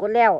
กดแล้ว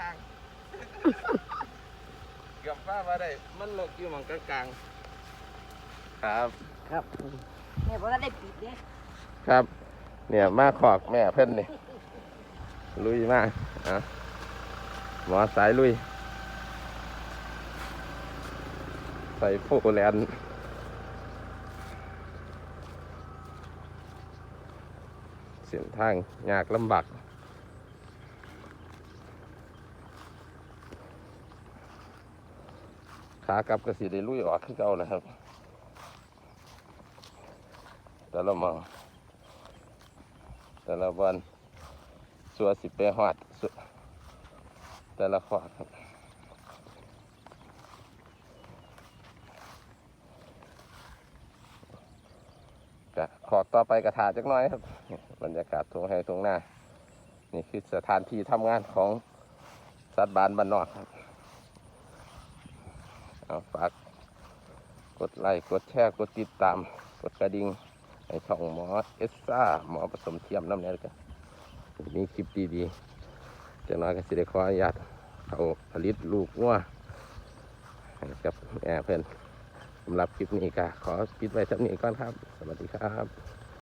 การค่อนข้าง เกือบว่าว่าได้ มันเลิกอยู่หมองกลางๆครับ ครับแม่บอกว่าได้ปิดเด้ครับ เนี่ยมาขอกแม่เพิ่นนี่ลุยมากอะหมอสายลุย ใส่โฟแลนด์เสียนทางยากลำบาก ขากลับก็สิได้ลุยออกขึ้นเก่านะครับ แต่ละมองแต่ละวันสัวสิไปหอดสัวแต่ละขวาครับขอกต่อไปกระถาจักหน้อยครับบรรยากาศทงให้ทงหน้า นี่คือสถานที่ทำงานของสัตว์บานบ้านนอกครับ เอาฝากกดไลค์กดแชร์กดติดตาม กดกระดิ่งให้ช่องหมอเอสซ่าหมอผสมเทียมน้ำเนี้ยกันมีคลิปดีๆจะน้อยก็สิได้ขออนุญาตเอาผลิตลูกงัวให้กับแม่เพื่อนสำหรับคลิปนี้ก็ขอปิดไว้สักนี้ก่อนครับ สวัสดีครับ